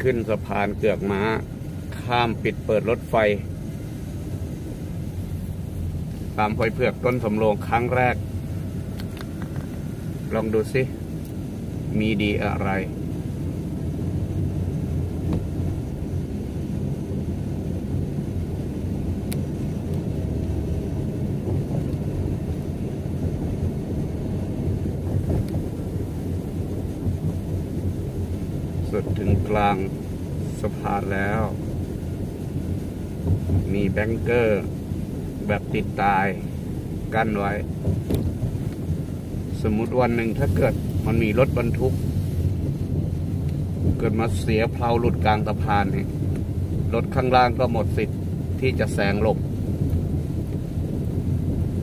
ขึ้นสะพานเกือกม้า ข้ามปิดเปิดรถไฟ ตามหอยเผือกต้นสำโรงครั้งแรก ลองดูสิ มีดีอะไร สุดถึงกลางสะพานแล้ว มีแบงเกอร์ แบบติดตายกั้นไว้ สมมุติวันหนึ่งถ้าเกิดมันมีรถบรรทุก เกิดมาเสียเพลาหลุดกลางสะพานนี่รถข้างล่างก็หมดสิทธิ์ที่จะแซงหลบ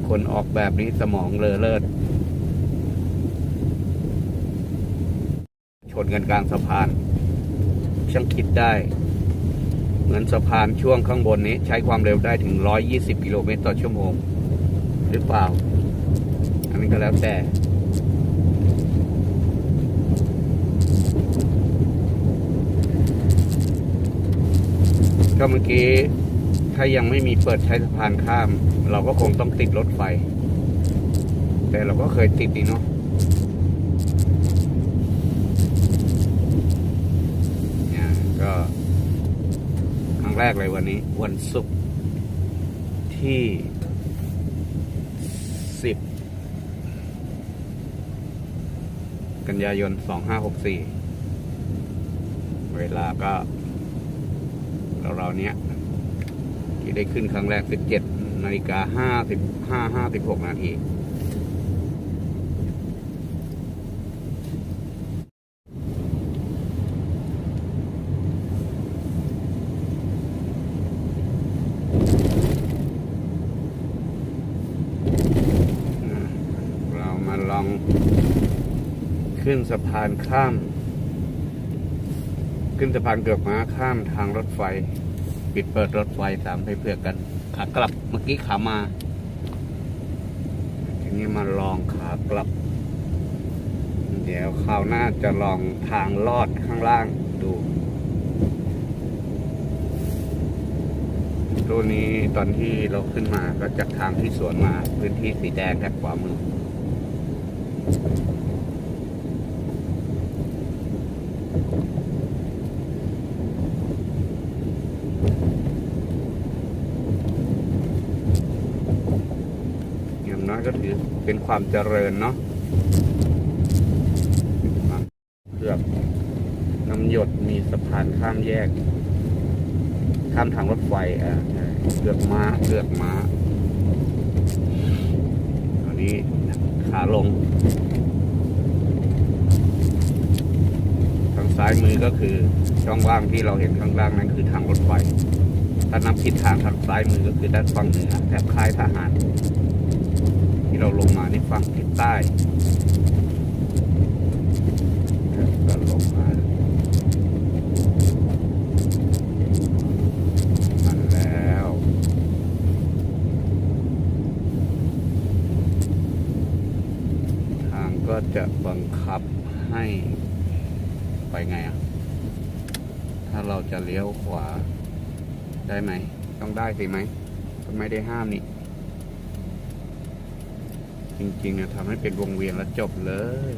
คนออกแบบนี้สมองเลอเลิศ ชนกันกลางสะพานช่างคิดได้ เหมือนสะพานช่วงข้างบนนี้ใช้ความเร็วได้ถึง 120 กิโลเมตรต่อชั่วโมง หรือเปล่า อันนี้ก็แล้วแต่ก็เมื่อกี้ถ้ายังไม่มีเปิดใช้สะพานข้าม เราก็คงต้องติดรถไฟ แต่เราก็เคยติดนี่เนาะ เนี่ยก็ค รั้งแรกเลยวันนี้ วันศุกร์ที่สิบกันยายนสองห้าหกสี่เวลาก็เราๆเนี้ยที่ได้ขึ้นครั้งแรกสิบเจ็ดนาฬิกาห้าสิบห้าห้าสิบหกนาที อะเรามาลอง ขึ้นสะพานข้าม ขึ้นสะพานเกือกม้าข้ามทางรถไฟ ปิดเปิดรถไฟตามไปเพื่อกัน ขากลับเมื่อกี้ขามา ทีนี้มาลองขากลับ เดี๋ยวคราวหน้าจะลองทางลอดข้างล่างดูตัวนี้ตอนที่เราขึ้นมาก็จากทางที่สวนมาพื้นที่สีแดงแค่ขวามือ อย่างน้อย ก็ถือเป็นความเจริญเนาะเกือบน้ำหยดมีสะพานข้ามแยก ข้ามทางรถไฟอะเกือกม้าเกือกม้าตอนนี้ขาลง ทางซ้ายมือก็คือช่องว่างที่เราเห็นข้างล่างนั้นคือทางรถไฟถ้านับทิศทางทางซ้ายมือก็คือด้านฝั่งเหนือแถบค่ายทหาร ที่เราลงมาในฝั่งทิศใต้ก็ลงมาอันแล้ว ทางก็จะบังคับให้ ไปไงอะ ถ้าเราจะเลี้ยวขวาได้ไหม ต้องได้สิไหม ก็ไม่ได้ห้ามนี่ จริงๆนะทำให้เป็นวงเวียนแล้วจบเลย